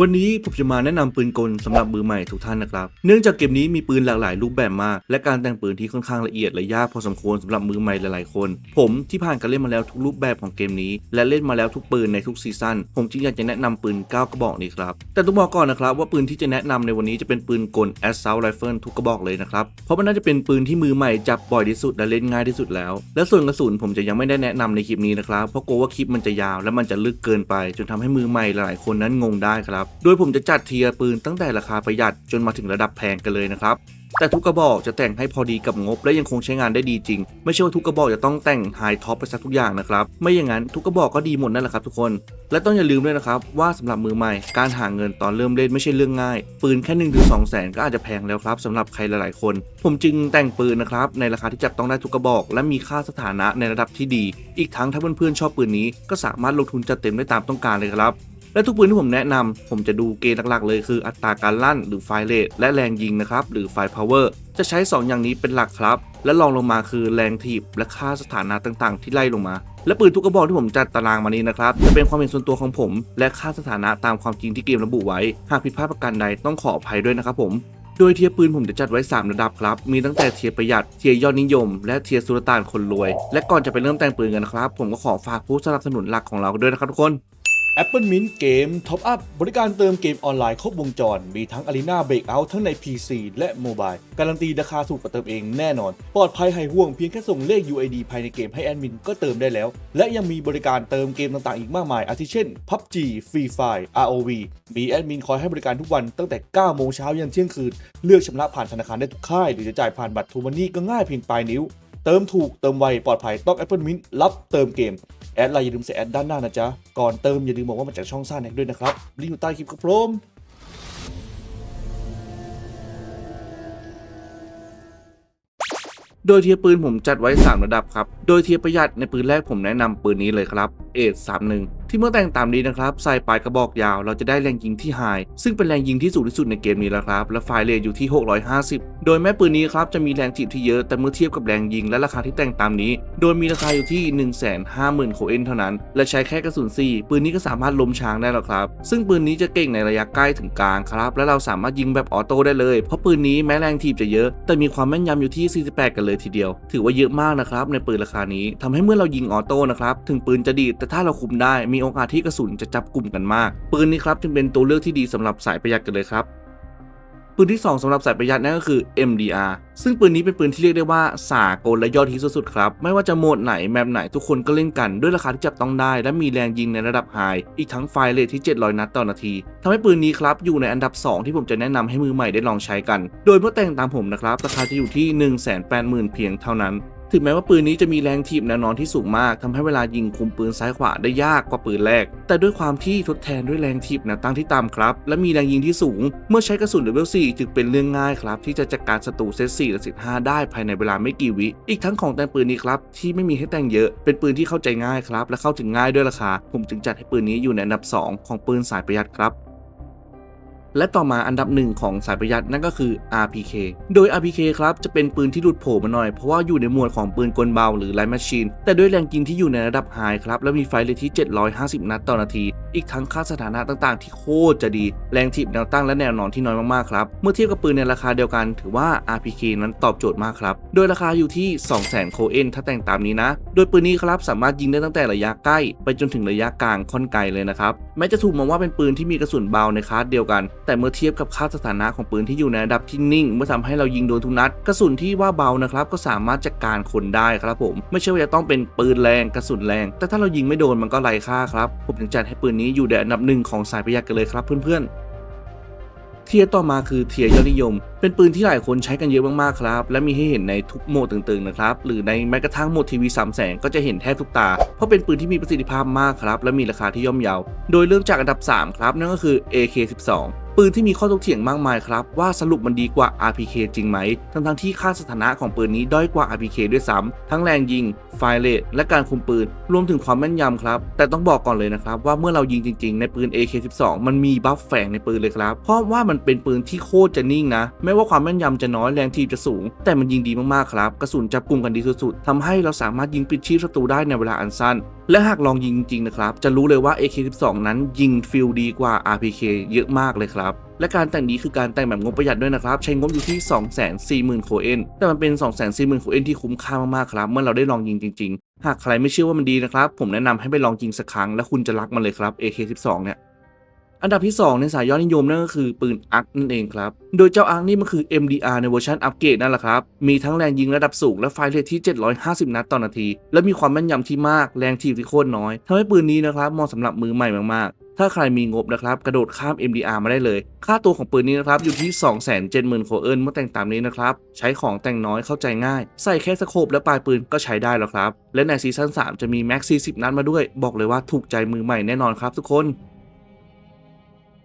วันนี้ผมจะมาแนะนำปืนกลสำหรับมือใหม่ทุกท่านนะครับ เนื่องจากเกมนี้มีปืนหลากหลายรูปแบบมาก และการแต่งปืนที่ค่อนข้างละเอียดและยากพอสมควรสำหรับมือใหม่หลายๆคน ผมที่ผ่านการเล่นมาแล้วทุกรูปแบบของเกมนี้ และเล่นมาแล้วทุกปืนในทุกซีซั่นผมจึงอยากจะแนะนำปืน 9 กระบอกนี้ครับ แต่ต้องบอกก่อนนะครับว่าปืนที่จะแนะนำในวันนี้จะเป็นปืนกล Assault Rifle ทุกกระบอกเลยนะครับ เพราะมันน่าจะเป็นปืนที่มือใหม่จับบ่อยที่สุดและเล่นง่ายที่สุดแล้ว และส่วนกระสุนผมจะยังไม่ได้แนะนำในคลิปนี้นะครับเพราะกลัวว่าคลิปมันจะยาว และมันจะลึกเกินไป จนทำให้มือใหม่หลายๆคนนั้นงงได้ครับโดยผมจะจัดเทียร์ปืนตั้งแต่ราคาประหยัดจนมาถึงระดับแพงกันเลยนะครับแต่ทุกกระบอกจะแต่งให้พอดีกับงบและยังคงใช้งานได้ดีจริง ไม่ใช่ว่าทุกกระบอกจะต้องแต่งไฮท็อปไปสักทุกอย่างนะครับ ไม่อย่างนั้นทุกกระบอกก็ดีหมดนั่นแหละครับทุกคน และต้องอย่าลืมด้วยนะครับ ว่าสำหรับมือใหม่การหาเงินตอนเริ่มเล่นไม่ใช่เรื่องง่าย ปืนแค่1นถึงสองแสนก็อาจจะแพงแล้วครับสำหรับใครหลายๆคน ผมจึงแต่งปืนนะครับในราคาที่จับต้องได้ทุกกระบอก และมีค่าสถานะในระดับที่ดี อีกทั้งถ้าเพื่อนๆชอบปืนนี้ก็สามารถลงทุนจัดเต็มได้ตามต้องการเลยครับ และทุกปืนที่ผมแนะนำผมจะดูเกณฑ์หลักๆเลยคืออัตราการลั่นหรือไฟเรทและแรงยิงนะครับหรือไฟพาวเวอร์จะใช้ 2 อย่างนี้เป็นหลักครับ และรองลงมาคือแรงถีบและค่าสถานะต่างๆ ที่ไล่ลงมาและปืนทุกกระบอกที่ผมจัดตารางมานี้นะครับจะเป็นความเห็นส่วนตัวของผม และค่าสถานะตามความจริงที่เกมระบุไว้ หากผิดพลาดประการใดต้องขออภัยด้วยนะครับผม โดยเทียร์ปืนผมจะจัดไว้ 3 ระดับครับ มีตั้งแต่เทียร์ประหยัด เทียร์ยอดนิยม และเทียร์สุลต่านคนรวย และก่อนจะไปเริ่มแต่งปืนกันนะครับ ผมก็ขอฝากผู้สนับสนุนหลักของเราด้วยนะครับทุกคน Apple Mint เกม Top Up บริการเติมเกมออนไลน์ครบวงจร มีทั้ง Arena Breakout ทั้งใน PC และ Mobile การันตีราคาถูกกว่าเติมเองแน่นอน ปลอดภัยหายห่วงเพียงแค่ส่งเลข UID ภายในเกมให้แอดมินก็เติมได้แล้ว และยังมีบริการเติมเกมต่างๆ อีกมากมาย อาทิเช่น PUBG Free Fire ROV มีแอดมินคอยให้บริการทุกวันตั้งแต่ 9 โมงเช้ายันเที่ยงคืน เลือกชำระผ่านธนาคารได้ทุกค่าย หรือจะจ่ายผ่านบัตรทูมันนี่ก็ง่ายเพียงปลายนิ้ว เติมถูกเติมไวปลอดภัยต้อง Apple Mint รับเติมเกม แอดไลน์อย่าลืมใส่แอดด้านหน้านะจ๊ะ ก่อนเติมอย่าลืมบอกว่ามาจากช่องซ่าแน็กด้วยนะครับลิงก์อยู่ใต้คลิปครับผมโดยเทียปืนผมจัดไว้ 3 ระดับครับ โดยเทียประหยัดในปืนแรกผมแนะนำปืนนี้เลยครับ เอท31ที่เมื่อแต่งตามนี้นะครับใส่ปลายกระบอกยาวเราจะได้แรงยิงที่ไฮซึ่งเป็นแรงยิงที่สูงที่สุดในเกมนี้แล้วครับ และไฟเรทอยู่ที่ 650 โดยแม้ปืนนี้ครับจะมีแรงถีบที่เยอะแต่เมื่อเทียบกับแรงยิงและราคาที่แต่งตามนี้ โดยมีราคาอยู่ที่ 150,000 โคเอนเท่านั้น และใช้แค่กระสุน4ปืนนี้ก็สามารถล้มช้างได้แล้วครับ ซึ่งปืนนี้จะเก่งในระยะใกล้ถึงกลางครับ และเราสามารถยิงแบบออโต้ได้เลย เพราะปืนนี้แม้แรงถีบจะเยอะ แต่มีความแม่นยำอยู่ที่ 48 กันเลยทีเดียว ถือว่าเยอะมากนะครับในปืนราคานี้ทำให้เมื่อเรายิงออโต้นะครับถึงปืนจะดีดแต่ถ้าเราคุมได้มีโอกาสที่กระสุนจะจับกลุ่มกันมาก ปืนนี้ครับจึงเป็นตัวเลือกที่ดีสำหรับสายประหยัดกันเลยครับปืนที่ 2สำหรับสายประหยัดนั่นก็คือ MDR ซึ่งปืนนี้เป็นปืนที่เรียกได้ว่าสากลและยอดฮิตสุดๆครับ ไม่ว่าจะโหมดไหนแมปไหนทุกคนก็เล่นกันด้วยราคาที่จับต้องได้ และมีแรงยิงในระดับไฮอีกทั้งไฟเรทที่ 700 นัดต่อนาทีทำให้ปืนนี้ครับอยู่ในอันดับ 2 ที่ผมจะแนะนำให้มือใหม่ได้ลองใช้กัน โดยเมื่อแต่งตามผมนะครับราคาจะอยู่ที่ 180,000 เพียงเท่านั้น ถึงแม้ว่าปืนนี้จะมีแรงถีบแนวนอนที่สูงมากทำให้เวลายิงคุมปืนซ้ายขวาได้ยากกว่าปืนแรก แต่ด้วยความที่ทดแทนด้วยแรงถีบแนวตั้งที่ต่ำครับ และมีแรงยิงที่สูง เมื่อใช้กระสุนเลเวล4จึงเป็นเรื่องง่ายครับ ที่จะจัดการศัตรูเซต4และเซต5ได้ภายในเวลาไม่กี่วิ อีกทั้งของแต่งปืนนี้ครับที่ไม่มีให้แต่งเยอะ เป็นปืนที่เข้าใจง่ายครับ และเข้าถึงง่ายด้วยราคา ผมจึงจัดให้ปืนนี้อยู่ในอันดับ 2 ของปืนสายประหยัดครับ และต่อมาอันดับหนึ่งของสายประหยัดนั่นก็คือ RPK โดย RPK ครับจะเป็นปืนที่หลุดโผล่มาหน่อยเพราะว่าอยู่ในหมวดของปืนกลเบาหรือไลท์แมชชีนแต่ด้วยแรงยิงที่อยู่ในระดับไฮครับและมีไฟเลทที่ 750 นัดต่อนาที อีกทั้งค่าสถานะต่างๆ ที่โคตรจะดี แรงถีบแนวตั้งและแนวนอนที่น้อยมากๆครับ เมื่อเทียบกับปืนในราคาเดียวกัน ถือว่า RPK นั้นตอบโจทย์มากครับ โดยราคาอยู่ที่ 200,000 โคเอนถ้าแต่งตามนี้นะ โดยปืนนี้ครับสามารถยิงได้ตั้งแต่ระยะใกล้ ไปจนถึงระยะกลางค่อนไกลเลยนะครับ แม้จะถูกมองว่าเป็นปืนที่มีกระสุนเบาในคลาสเดียวกัน แต่เมื่อเทียบกับค่าสถานะของปืนที่อยู่ในระดับที่นิ่ง เมื่อทำให้เรายิงโดนทุกนัด กระสุนที่ว่าเบานะครับก็สามารถจัดการคนได้ครับผม ไม่ใช่ว่าจะต้องเป็นปืนแรงกระสุนแรง แต่ถ้าเรายิงไม่โดนมันก็ไร้ค่าครับผมถึงจัดให้ปืนนี้อยู่ในอันดับหนึ่งของสายประหยัดกันเลยครับเพื่อนๆเทียต่อมาคือเทียยอดนิยม เป็นปืนที่หลายคนใช้กันเยอะมากๆครับ และมีให้เห็นในทุกโหมดตึงๆนะครับ หรือในแม้กระทั่งโหมดทีวีสามแสงก็จะเห็นแทบทุกตา เพราะเป็นปืนที่มีประสิทธิภาพมากครับ และมีราคาที่ย่อมเยา โดยเริ่มจากอันดับ 3 ครับ นั่นก็คือ AK12 ปืนที่มีข้อถกเถียงมากมายครับ ว่าสรุปมันดีกว่า RPK จริงไหม ทั้งๆที่ค่าสถานะของปืนนี้ด้อยกว่า RPK ด้วยซ้ำทั้งแรงยิง ไฟเรทและการคุมปืน รวมถึงความแม่นยำครับ แต่ต้องบอกก่อนเลยนะครับ ว่าเมื่อเรายิงจริงๆ ในปืน AK12 มันมีบัฟแฝงในปืนเลยครับ เพราะว่ามันเป็นปืนที่โคตรจะนิ่งนะ ไม่ม้ว่าความแม่นยำจะน้อยแรงทีบจะสูง แต่มันยิงดีมากๆครับ กระสุนจับกลุ่มกันดีสุดๆทำให้เราสามารถยิงปิดชีพศัตรูได้ในเวลาอันสั้น และหากลองยิงจริงๆนะครับ จะรู้เลยว่า AK12 นั้นยิงฟิลดีกว่า RPK เยอะมากเลยครับและการแต่งนี้คือการแต่งแบบงบประหยัดด้วยนะครับ ใช้งบอยู่ที่ 240,000 โคเอนแต่มันเป็น 240,000 โคเอนที่คุ้มค่ามากๆครับ เมื่อเราได้ลองยิงจริง ๆ หากใครไม่เชื่อว่ามันดีนะครับ ผมแนะนำให้ไปลองยิงสักครั้ง และคุณจะรักมันเลยครับ AK12 เนี่ย อันดับที่ 2 ในสายยอดนิยมนั่นก็คือปืนอักนั่นเองครับ โดยเจ้าอักนี่มันคือ MDR ในเวอร์ชันอัปเกรดนั่นแหละครับ มีทั้งแรงยิงระดับสูงและไฟเรทที่ 750 นัดต่อนาที และมีความแม่นยำที่มากแรงถีบที่โคตรน้อยทำให้ปืนนี้นะครับเหมาะสำหรับมือใหม่มากๆ ถ้าใครมีงบนะครับกระโดดข้าม MDR มาได้เลย ค่าตัวของปืนนี้นะครับอยู่ที่ 270,000โคเอิร์นเมื่อแต่งตามนี้นะครับใช้ของแต่งน้อยเข้าใจง่าย ใส่แค่สโคปและปลายปืนก็ใช้ได้แล้วครับและในซีซั่น3จะมีแม็ก40นัดมาด้วย บอกเลยว่าถูกใจมือใหม่แน่นอนครับทุกคน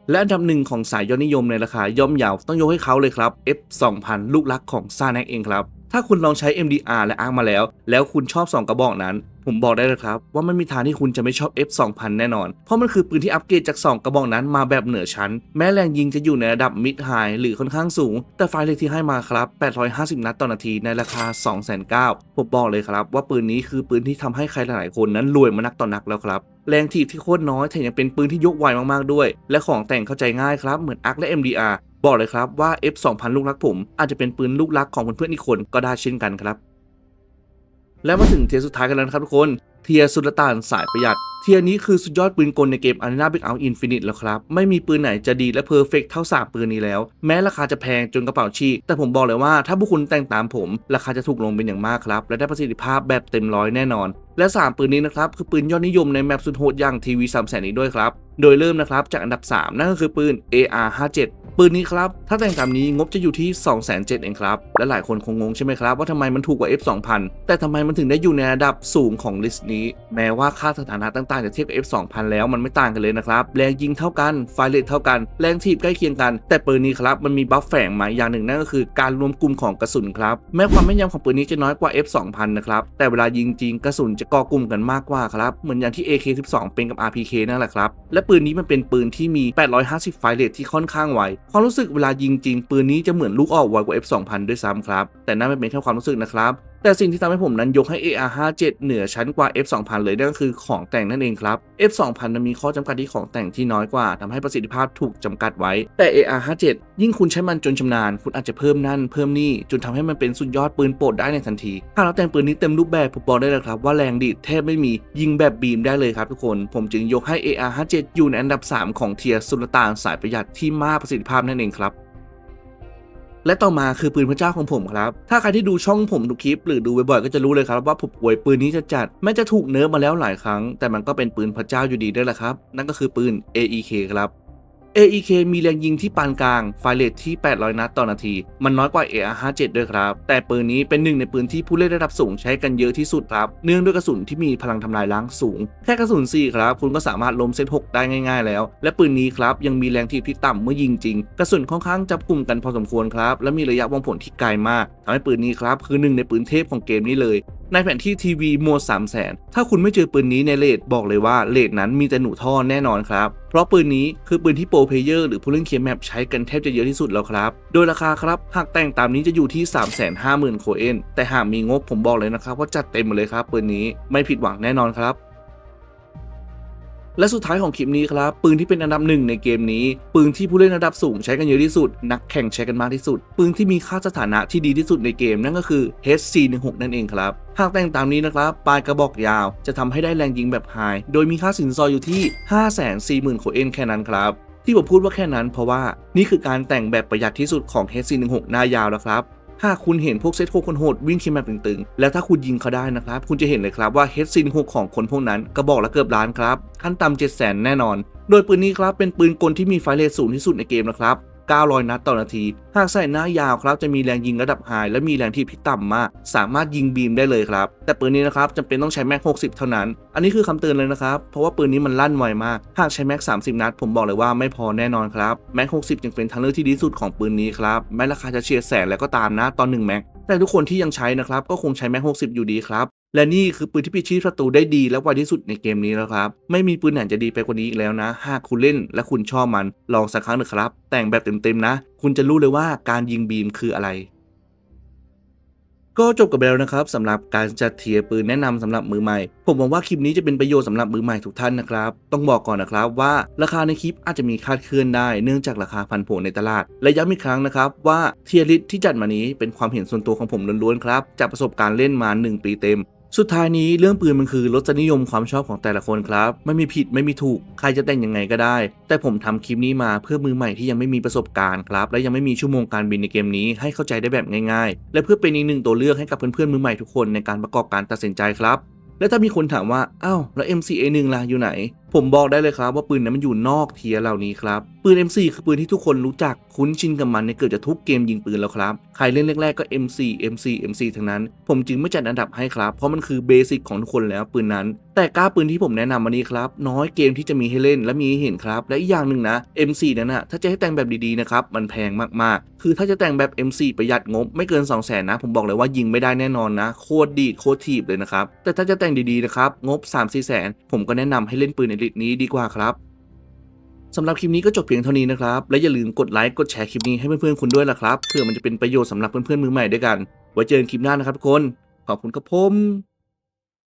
และอันดับหนึ่งของสายยอดนิยมในราคาย่อมเยาวต้องยกให้เขาเลยครับ F 2000ลูกรักของซา n น k เองครับ ถ้าคุณลองใช้ MDR และ ARC มาแล้ว แล้วคุณชอบ 2 กระบอกนั้น ผมบอกได้เลยครับ ว่ามันมีทางที่คุณจะไม่ชอบ F 2000แน่นอน เพราะมันคือปืนที่อัปเกรดจาก 2 กระบอกนั้นมาแบบเหนือชั้น แม้แรงยิงจะอยู่ในระดับ mid high หรือค่อนข้างสูง แต่ไฟเลทที่ให้มาครับ 850 นัดต่อนาทีในราคา2,900ผมบอกเลยครับว่าปืนนี้คือปืนที่ทำให้ใครหลายๆคนนั้นรวยมานักต่อนักแล้วครับ แรงถีบที่โคตรน้อยแถมยังเป็นปืนที่ยกไวมากๆด้วย และของแต่งเข้าใจง่ายครับเหมือนอักและ MDR บอกเลยครับว่า F 2000ลูกรักผม อาจจะเป็นปืนลูกรักของเพื่อนๆอีกคนก็ได้เช่นกันครับ และมาถึงเทียสุดท้ายกันแล้วนะครับทุกคน เทียสุลต่านสายประหยัด เทียนี้คือสุดยอดปืนกลในเกม Arena Breakout Infinite แล้วครับ ไม่มีปืนไหนจะดีและเพอร์เฟกเท่าสามปืนนี้แล้ว แม้ราคาจะแพงจนกระเป๋าชีกแต่ผมบอกเลยว่าถ้าพวกคุณแต่งตามผม ราคาจะถูกลงเป็นอย่างมากครับ และได้ประสิทธิภาพแบบเต็มร้อยแน่นอน และ 3 ปืนนี้นะครับ คือปืนยอดนิยมในแมปสุดโหดอย่างทีวี3 0 0 0นี้ด้วยครับ โดยเริ่มนะครับจากอันดับ 3 นั่นก็คือปืน AR57 ปืนนี้ครับ ถ้าแต่งตามนี้งบจะอยู่ที่2 7 0 0 0เองครับ และหลายคนคงงงใช่ไหมครับ ว่าทำไมมันถูกกว่า F2000 แต่ทำไมมันถึงได้อยู่ในระดับสูงของลิสต์นี้ แม้ว่าค่าสถานะต่างๆจะเทียบกับ F2000 แล้วมันไม่ต่างกันเลยนะครับ แรงยิงเท่ากันไฟเรทเท่ากัน แรงถีบใกล้เคียงกัน แต่ปืนนี้ครับมันมีบัฟแฝงมาอย่างหนึ่งนั่นก็คือการรวมกลุ่มของกระสุนครับแม้ความแม่นยำของปืนนี้จะน้อยกว่า F2000 นะครับแต่เวลายิงจริงกระสุนจะก่อกลุ่มกันมากกว่าครับเหมือนอย่างที่ AK12 เป็นกับ RPK นั่นแหละครับและปืนนี้มันเป็นปืนที่มี 850 ไฟเรทที่ค่อนข้างไวความรู้สึกเวลายิงจริงปืนนี้จะเหมือนลูกออกไวกว่า F2000 ด้วยซ้ำครับแต่นั่นไม่เป็นแค่ความรู้สึกนะครับ แต่สิ่งที่ทำให้ผมนั้นยกให้ AR57 เหนือชั้นกว่า F2000 เลยนั่นก็คือของแต่งนั่นเองครับ F2000 นั้นมีข้อจำกัดที่ของแต่งที่น้อยกว่าทำให้ประสิทธิภาพถูกจำกัดไว้ แต่ AR57 ยิ่งคุณใช้มันจนชำนาญ คุณอาจจะเพิ่มนั่นเพิ่มนี่จนทำให้มันเป็นสุดยอดปืนโปรดได้ในทันทีถ้าเราแต่งปืนนี้เต็มรูปแบบผมบอกได้เลยครับว่าแรงดีดแทบไม่มียิงแบบบีมได้เลยครับทุกคน ผมจึงยกให้ AR57 อยู่ในอันดับ 3 ของเทียร์สุลต่านสายประหยัดที่มากประสิทธิภาพนั่นเองครับ และต่อมาคือปืนพระเจ้าของผมครับ ถ้าใครที่ดูช่องผมทุกคลิป หรือดูบ่อยๆก็จะรู้เลยครับว่าผมอวยปืนนี้จะจัดแม้จะถูกเนิร์ฟมาแล้วหลายครั้ง แต่มันก็เป็นปืนพระเจ้าอยู่ดีด้วยแหละครับ นั่นก็คือปืน AEK ครับ AEK มีแรงยิงที่ปานกลาง ไฟเรทที่ 800 นัดต่อนาที มันน้อยกว่า AR57 ด้วยครับ แต่ปืนนี้เป็นหนึ่งในปืนที่ผู้เล่นระดับสูงใช้กันเยอะที่สุดครับ เนื่องด้วยกระสุนที่มีพลังทำลายล้างสูง แค่กระสุน 4 ครับ คุณก็สามารถล้มเซต 6 ได้ง่ายๆแล้ว และปืนนี้ครับ ยังมีแรงถีบที่ต่ำเมื่อยิงจริง กระสุนค่อนข้างจับกลุ่มกันพอสมควรครับ และมีระยะวางผลที่ไกลมากทำให้ปืนนี้ครับคือหนึ่งในปืนเทพของเกมนี้เลย ในแผนที่ทีวีโหมด3 0 0 0 0นถ้าคุณไม่เจอปืนนี้ในเลดบอกเลยว่าเลดนั้นมีแต่หนูท่อแน่นอนครับ เพราะปืนนี้คือปืนที่โปรเพเยอร์หรือผู้เล่นเคียร์แมปใช้กันแทบจะเยอะที่สุดแล้วครับ โดยราคาครับ หากแต่งตามนี้จะอยู่ที่ 350,000โคเอนแต่หากมีงบผมบอกเลยนะครับว่าจัดเต็มมาเลยครับปืนนี้ไม่ผิดหวังแน่นอนครับ และสุดท้ายของคลิปนี้ครับปืนที่เป็นอันดับหนึ่งในเกมนี้ ปืนที่ผู้เล่นระดับสูงใช้กันเยอะที่สุด นักแข่งใช้กันมากที่สุด ปืนที่มีค่าสถานะที่ดีที่สุดในเกมนั่นก็คือ HC16 นั่นเองครับหากแต่งตามนี้นะครับปลายกระบอกยาวจะทำให้ได้แรงยิงแบบไฮโดยมีค่าสินซอยอยู่ที่ 540,000โคเอนแค่นั้นครับที่ผมพูดว่าแค่นั้นเพราะว่านี่คือการแต่งแบบประหยัดที่สุดของ HC16 หน้ายาวแล้วครับ หากคุณเห็นพวกเซตโคคนโหดวิ่งคิมแมปตึงๆ แล้วถ้าคุณยิงเขาได้นะครับ คุณจะเห็นเลยครับว่าเฮดซิน6ของคนพวกนั้นกระบอกละเกือบล้านครับขั้นต่ำเจ็ดแสนแน่นอน โดยปืนนี้ครับเป็นปืนกลที่มีไฟเลทสูงที่สุดในเกมนะครับ 900 นัดต่อนาที หากใส่หน้ายาวครับจะมีแรงยิงระดับไฮและมีแรงทีบที่ต่ำมาก สามารถยิงบีมได้เลยครับ แต่ปืนนี้นะครับจำเป็นต้องใช้แม็ก 60 เท่านั้น อันนี้คือคำเตือนเลยนะครับ เพราะว่าปืนนี้มันลั่นไวมาก หากใช้แม็ก 30 นัด ผมบอกเลยว่าไม่พอแน่นอนครับ แม็ก 60จึงเป็นทางเลือกที่ดีสุดของปืนนี้ครับ แม้ราคาจะเฉียดแสนแล้วก็ตามนะตอน1แม็กแต่ทุกคนที่ยังใช้นะครับก็คงใช้แม็ก 60 อยู่ดีครับ และนี่คือปืนที่พิชิตศัตรูได้ดีและไวที่สุดในเกมนี้แล้วครับ ไม่มีปืนไหนจะดีไปกว่านี้อีกแล้วนะ หากคุณเล่นและคุณชอบมันลองสักครั้งหนึ่งครับ แต่งแบบเต็มๆนะ คุณจะรู้เลยว่าการยิงบีมคืออะไรก็จบกันไปแล้วนะครับสำหรับการจัดเทียร์ปืนแนะนำสำหรับมือใหม่ ผมหวังว่าคลิปนี้จะเป็นประโยชน์สำหรับมือใหม่ทุกท่านนะครับ ต้องบอกก่อนนะครับว่าราคาในคลิปอาจจะมีคาดเคลื่อนได้เนื่องจากราคาพันผวนในตลาด และย้ำอีกครั้งนะครับว่าเทียร์ลิสที่จัดมานี้เป็นความเห็นส่วนตัวของผมล้วนๆครับจากประสบการณ์เล่นมา 1 ปีเต็ม สุดท้ายนี้เรื่องปืนมันคือรสนิยมความชอบของแต่ละคนครับไม่มีผิดไม่มีถูก ใครจะแต่งยังไงก็ได้ แต่ผมทำคลิปนี้มาเพื่อมือใหม่ที่ยังไม่มีประสบการณ์ครับ และยังไม่มีชั่วโมงการบินในเกมนี้ให้เข้าใจได้แบบง่ายๆ และเพื่อเป็นอีกหนึ่งตัวเลือกให้กับเพื่อนๆมือใหม่ทุกคนในการประกอบการตัดสินใจครับ และถ้ามีคนถามว่าอ้าวแล้ว MCA1 ล่ะอยู่ไหนผมบอกได้เลยครับว่าปืนนั้นมันอยู่นอกเทียร์เหล่านี้ครับ ปืน MC คือปืนที่ทุกคนรู้จักคุ้นชินกับมันในเกือบจะทุกเกมยิงปืนแล้วครับ ใครเล่นแรกๆก็ MC MC MC ทั้งนั้น ผมจึงไม่จัดอันดับให้ครับ เพราะมันคือเบสิกของทุกคนแล้วปืนนั้น แต่กล้าปืนที่ผมแนะนำวันนี้ครับ น้อยเกมที่จะมีให้เล่นและมีให้เห็นครับ และอีกอย่างหนึ่งนะ MC นั้นนะถ้าจะให้แต่งแบบดีๆนะครับมันแพงมากๆ คือถ้าจะแต่งแบบ MC ประหยัดงบไม่เกิน 2 0 0แสนนะ ผมบอกเลยว่ายิงไม่ได้แน่นอนนะโคตรดีดโคตรทีบเลยนะครับแต่ถ้าจะแต่งดีๆนะครับงบ3 4แสนผมก็แนะนำให้เล่นปืนลิตนี้ดีกว่าครับสำหรับคลิปนี้ก็จบเพียงเท่านี้นะครับ และอย่าลืมกดไลค์กดแชร์คลิปนี้ให้เพื่อนๆคุณด้วยล่ะครับเพื่อมันจะเป็นประโยชน์สำหรับเพื่อนๆมือใหม่ด้วยกัน ไว้เจอกันคลิปหน้านะครับทุกคน ขอบคุณครับผม